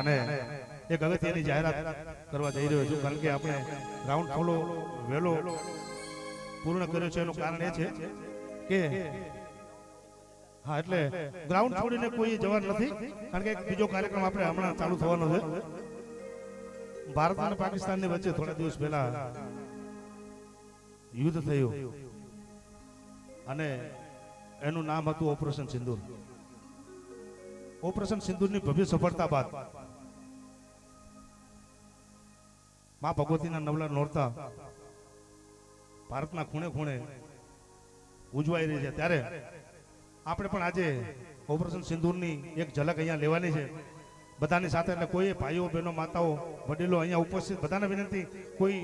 અને એક અગત્યની જાહેરાત કરવા જઈ રહ્યો છું, કારણ કે આપણે ગ્રાઉન્ડ ફોલો વહેલો પૂર્ણ કર્યો છે, એનું કારણ એ છે કે હા, એટલે ગ્રાઉન્ડ છોડીને કોઈ જવાનું નથી, કારણ કે બીજો કાર્યક્રમ આપણે હમણાં ચાલુ થવાનો છે. ભારત અને પાકિસ્તાનની વચ્ચે થોડા દિવસ પહેલા યુદ્ધ થયું અને એનું નામ હતું ઓપરેશન સિંદૂર. ઓપરેશન સિંદૂરની ભવ્ય સફળતા બાદ મા ભગવતીના નવલા નોરતા ભારતના ખૂણે ખૂણે ઉજવાઈ રહી છે. ત્યારે આપણે પણ આજે ઓપરેશન સિંદૂરની એક ઝલક અહીંયા લેવાની છે. બધાની સાથે એટલે કોઈ ભાઈઓ, બહેનો, માતાઓ, વડીલો અહીંયા ઉપસ્થિત, બધાને વિનંતી, કોઈ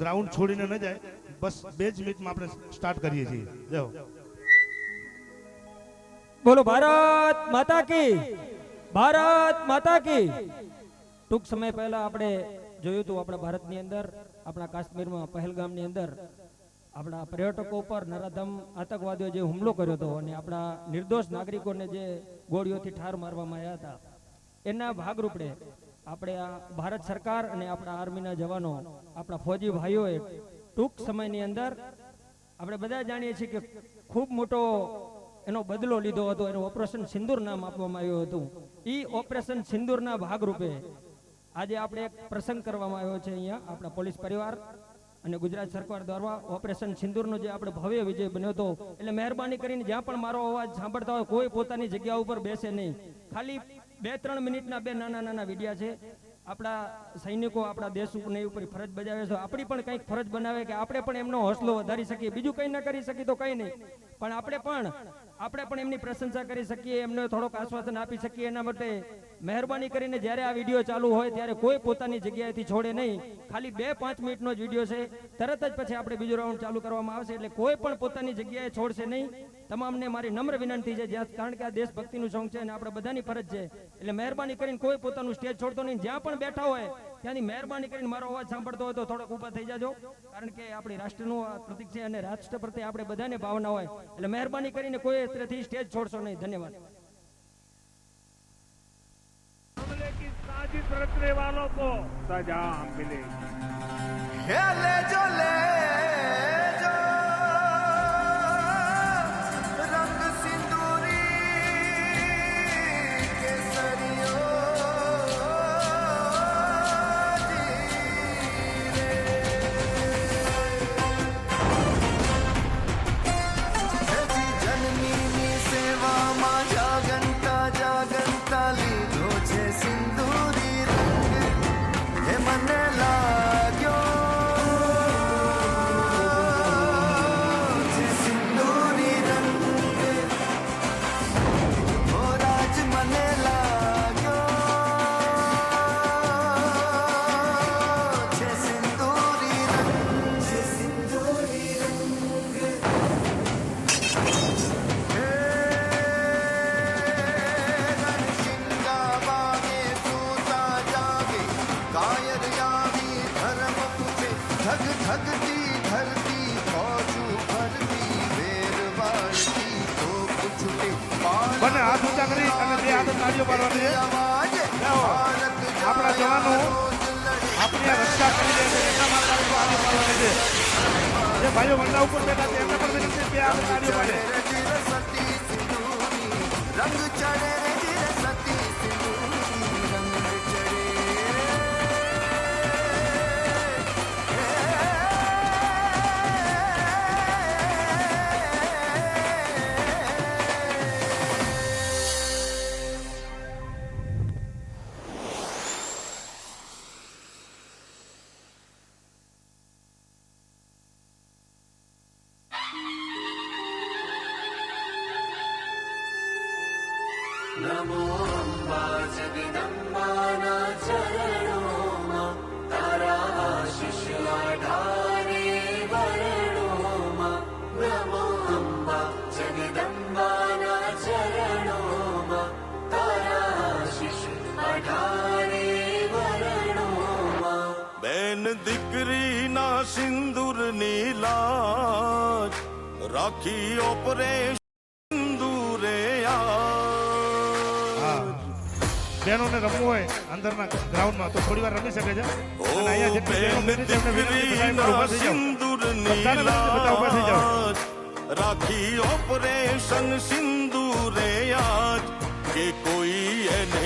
ગ્રાઉન્ડ છોડીને ન જાય. બસ બે જ મિનિટમાં આપણે સ્ટાર્ટ કરીએ છીએ. જો બોલો, ભારત માતા કી. ભારત માતા કી. ટૂંક સમય પહેલા આપણે જોયું હતું આપણા ભારતની અંદર, આપણા કાશ્મીરમાં, પહેલગામની અંદર, આપણા પર્યટકો ઉપર નરાધમ આતંકવાદીઓ જે હુમલો કર્યો હતો અને આપણા નિર્દોષ નાગરિકોને જે ગોળીઓથી ઠાર મારવામાં આવ્યા હતા, એના ભાગરૂપે આપણે આ ભારત સરકાર અને આપણા આર્મીના જવાનો, આપણા ફૌજી ભાઈઓએ ટૂંક સમયની અંદર આપણે બધા જાણીએ છીએ કે ખૂબ મોટો એનો બદલો લીધો હતો, એનું ઓપરેશન સિંદૂર નામ આપવામાં આવ્યું હતું. ઈ ઓપરેશન સિંદુરના ભાગરૂપે આજે આપણે એક પ્રસંગ કરવામાં આવ્યો છે અહીંયા, આપણા પોલીસ પરિવાર અને ગુજરાત સરકાર દ્વારા ઓપરેશન સિંદૂરનો જે આપણે ભવ્ય વિજય બન્યો હતો, એટલે મહેરબાની કરીને જ્યાં પણ મારો અવાજ સાંભળતા હોય, કોઈ પોતાની જગ્યા ઉપર બેસે નહીં. ખાલી બે, ત્રણ મિનિટના બે નાના નાના વિડિયા છે. આપણા સૈનિકો આપણા દેશ ઉપર ઉપર ફરજ બજાવે છે. આપણી પણ કંઈક ફરજ બનાવે કે આપણે પણ એમનો હોસલો વધારી શકીએ. બીજું કંઈ ના કરી શકીએ તો કંઈ નહીં. પણ આપણે પણ આપણે પણ એમની પ્રશંસા કરી શકીએ, એમને થોડોક આશ્વાસન આપી શકીએ એના માટે. મહેરબાની કરીને જ્યારે આ વીડિયો ચાલુ હોય ત્યારે કોઈ પોતાની જગ્યાએથી છોડે નહીં. ખાલી બે પાંચ મિનિટનો જ વીડિયો છે. તરત જ પછી આપણે બીજો રાઉન્ડ ચાલુ કરવામાં આવશે એટલે કોઈ પણ પોતાની જગ્યાએ છોડશે નહીં. તમામને મારી નમ્ર વિનંતી છે જ્યાં કારણ કે આ દેશભક્તિનું સોંગ છે અને આપણે બધાની ફરજ છે. એટલે મહેરબાની કરીને કોઈ પોતાનું સ્ટેજ છોડતો નહીં. જ્યાં પણ બેઠા હોય, ત્યાંની મહેરબાની કરીને મારો અવાજ સાંભળતો હોય તો થોડોક ઊભા થઈ જાજો. કારણ કે આપણી રાષ્ટ્રનું પ્રતીક છે અને રાષ્ટ્ર પ્રત્યે આપણે બધાને ભાવના હોય. એટલે મહેરબાની કરીને કોઈ સ્ટેજ છોડશો નહીં. ધન્યવાદ. की साजिश रचने वालों को सजा मिलेगी છે આપણા જવાનો આપણી રક્ષા કરી દે છે. એમના માટે તાળીઓ પાડવાની છે. જે ભાઈઓ મંડા ઉપર બેઠા છે, એમને પણ વિનંતી પાડે રંગ ચડે બેન દીકરીના સિંદૂરની લાજ રાખી ઓપરેશન બહેનોને રમવું હોય અંદરના ગ્રાઉન્ડમાં તો થોડી વાર રમી શકે છે. અને અહીંયા જેટલી બહેનો બેન છે એમને વિનંતી છે, બધા ઊભા થઈ જાઓ. સિંદૂરની બધાને વિનંતી, બધા ઊભા થઈ જાઓ. રાખી ઓપરેશન સિંદૂરે યાદ કે કોઈ એને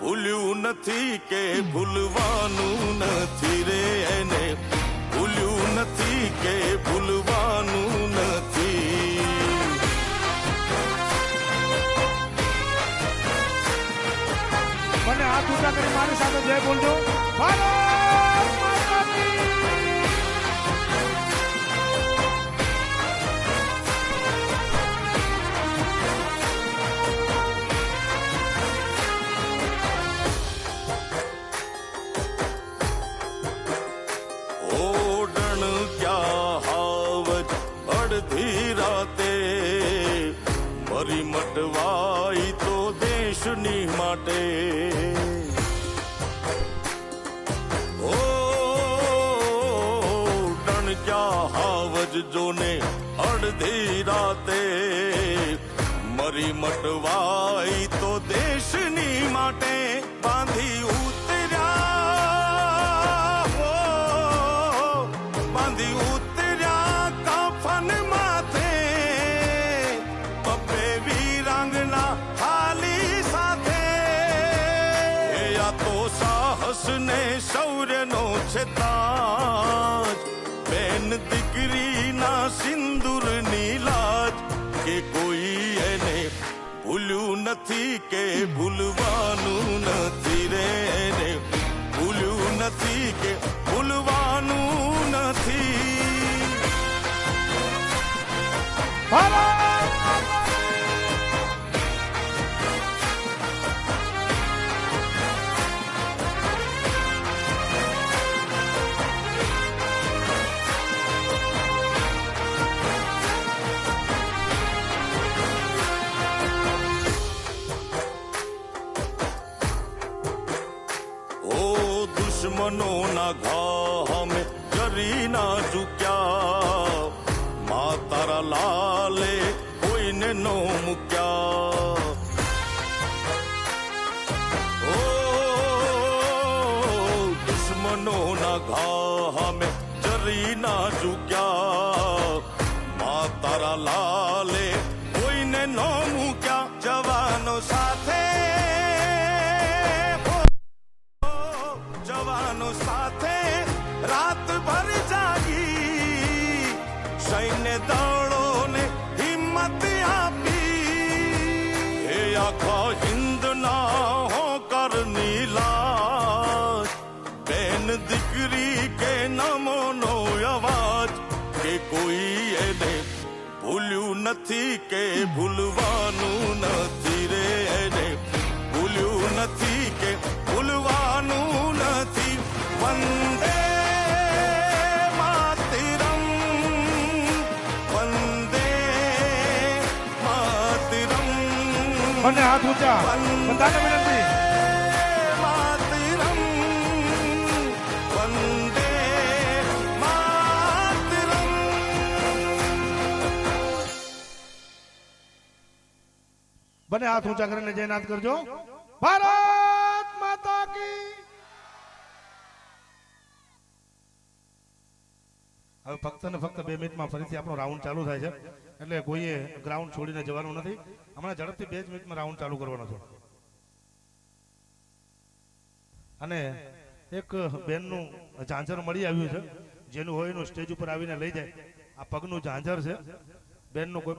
ભૂલ્યું નથી કે ભૂલવાનું નથી રે એને. ભૂલ્યું નથી કે ભૂલવાનું નથી. હાથ ઊંચા કરી મારી સાથે જય બોલજો ભારત ડણ ક્યાં હાવજ જોને અડધી રાતે મરી મટવાઈ તો દેશની માટે બાંધી ઉતર્યા બાંધી ઉતર્યા કાફન માથે પપ્પે વીરાંગના હાલી સાથે યા તો સાહસ ને શૌર્યનો છે દીકરીના સિંદૂરની લાજ કે કોઈ એને ભૂલ્યું નથી કે ભૂલવાનું નથી રે એને ભૂલ્યું નથી કે ભૂલવાનું નથી. દુશ્મનોના ઘા અમે જરી ના ચૂક્યા મા તારા લાલે કોઈને નો મૂક્યા ઓ દુશ્મનોના ઘા અમે જરી ના ચૂક્યા મા તારા લાલે સૈન્ય દળોને હિંમત આપી. એ આખા હિંદના હોકરની નીલા બેન દીકરી કે નમોનો અવાજ કે કોઈ એને ભૂલ્યું નથી કે ભૂલવાનું નથી. બંને હાથ ઊંચા. બધાને વિનંતી. બંને હાથ ઊંચા કરીને જયનાથ કરજો. ભારત માતા હવે ફક્ત ને ફક્ત બે મિનિટમાં ફરીથી આપણો રાઉન્ડ ચાલુ થાય છે. એટલે કોઈએ ગ્રાઉન્ડ છોડીને જવાનું નથી. હમણાં ઝડપથી બે જ મિનિટમાં રાઉન્ડ ચાલુ કરવાનો છે. અને એક બેનનું ઝાંઝર મળી આવ્યું છે, જેનું હોય એનું સ્ટેજ ઉપર આવીને લઈ જાય. આ પગનું ઝાંઝર છે. બેનનું કોઈ